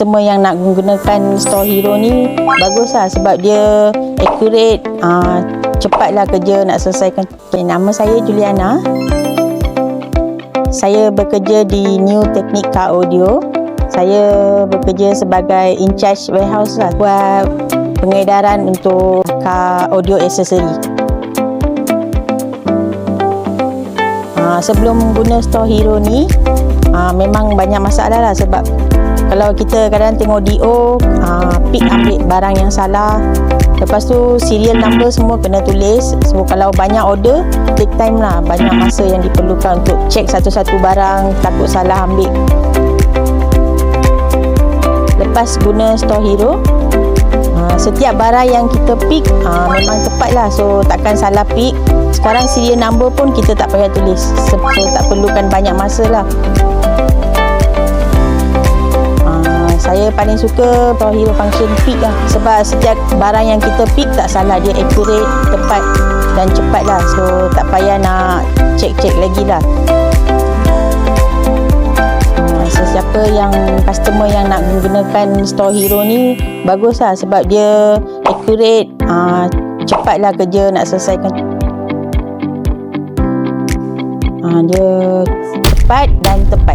customer yang nak menggunakan store hero ni bagus lah sebab dia accurate. Uh, cepatlah kerja nak selesaikan. Okay, nama saya Juliana. Saya bekerja di New Technica Audio. Saya bekerja sebagai in charge warehouse lah buat pengedaran untuk car audio accessory. Uh, sebelum guna store hero ni uh, memang banyak masalah lah sebab kalau kita kadang tengok DO uh, pick ambil barang yang salah lepas tu serial number semua kena tulis. So kalau banyak order take time lah. Banyak masa yang diperlukan untuk check satu-satu barang takut salah ambil. Lepas guna store hero uh, setiap barang yang kita pick uh, memang tepat lah. So takkan salah pick. Sekarang serial number pun kita tak payah tulis. So tak perlukan banyak masa lah paling suka Power Hero Function Pick lah. Sebab setiap barang yang kita pick tak salah dia accurate, tepat dan cepat lah. So tak payah nak check-check lagi lah. Ah, sesiapa yang customer yang nak menggunakan store hero ni bagus lah. Sebab dia accurate uh, cepatlah kerja nak selesaikan. Uh, dia cepat dan tepat